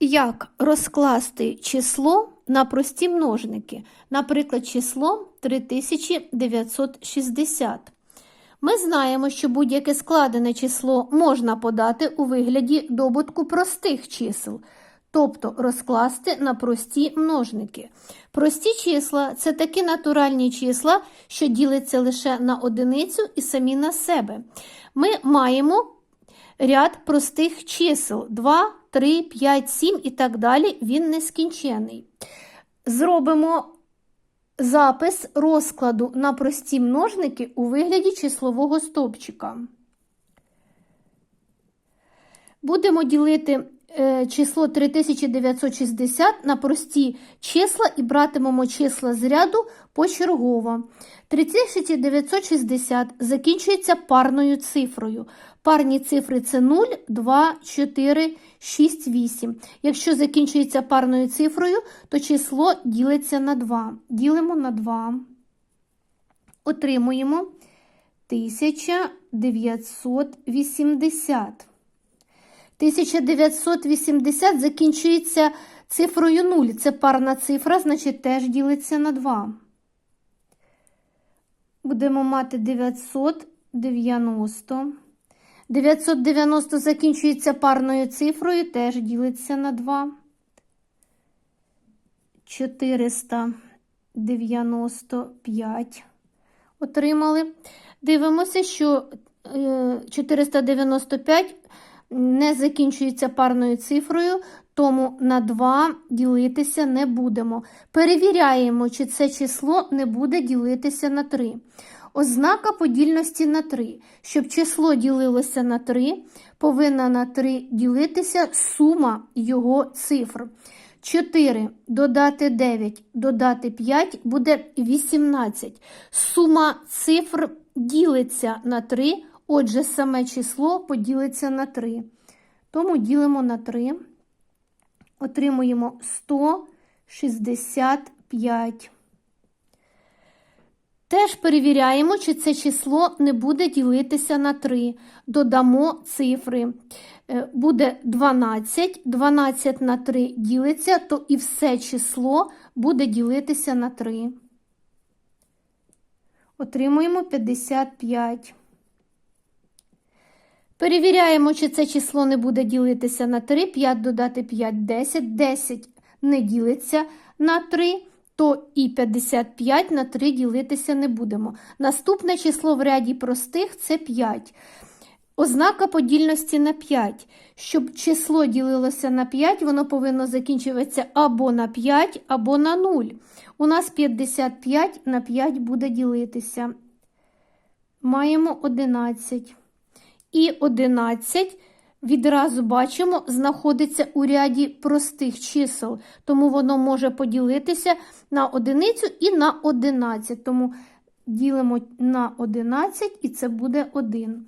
Як розкласти число на прості множники, наприклад, число 3960. Ми знаємо, що будь-яке складене число можна подати у вигляді добутку простих чисел, тобто розкласти на прості множники. Прості числа це такі натуральні числа, що діляться лише на одиницю і самі на себе. Ми маємо ряд простих чисел 2, 3, 5, 7 і так далі, він нескінчений. Зробимо запис розкладу на прості множники у вигляді числового стовпчика. Будемо ділити число 3960 на прості числа і братимемо числа з ряду почергово. 3960 закінчується парною цифрою. Парні цифри це 0, 2, 4, 6, 8. Якщо закінчується парною цифрою, то число ділиться на 2. Ділимо на 2. Отримуємо 1980. 1980 закінчується цифрою 0. Це парна цифра, значить теж ділиться на 2. Будемо мати 990. 990 закінчується парною цифрою, теж ділиться на 2. 495. Отримали. Дивимося, що е, 495 не закінчується парною цифрою, тому на 2 ділитися не будемо. Перевіряємо, чи це число не буде ділитися на 3. Ознака подільності на 3. Щоб число ділилося на 3, повинна на 3 ділитися сума його цифр. 4 додати 9, додати 5 буде 18. Сума цифр ділиться на 3, отже, саме число поділиться на 3. Тому ділимо на 3, отримуємо 165. Теж перевіряємо, чи це число не буде ділитися на 3. Додамо цифри. Е, Буде 12, 12 на 3 ділиться, то і все число буде ділитися на 3. Отримуємо 55. Перевіряємо, чи це число не буде ділитися на 3. 5 додати 5 10. 10 не ділиться на 3 то і 55 на 3 ділитися не будемо. Наступне число в ряді простих це 5. Ознака подільності на 5. Щоб число ділилося на 5, воно повинно закінчуватися або на 5, або на 0. У нас 55 на 5 буде ділитися. Маємо 11. І 11 відразу бачимо, знаходиться у ряді простих чисел, тому воно може поділитися на одиницю і на 11. Тому ділимо на 11 і це буде 1.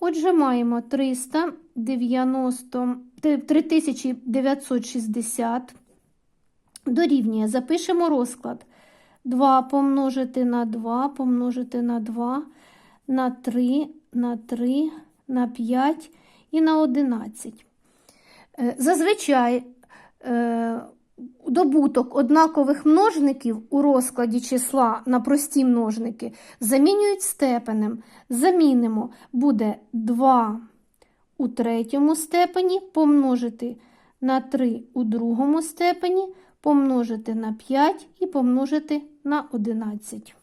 Отже, маємо 390, 3960 дорівнює. Запишемо розклад. 2 помножити на 2, помножити на 2, на 3, на 3, на 5 і на 11. Е, Зазвичай е, добуток однакових множників у розкладі числа на прості множники замінюють степенем. Замінимо буде 2 у третьому степені помножити на 3 у другому степені, помножити на 5 і помножити на 11.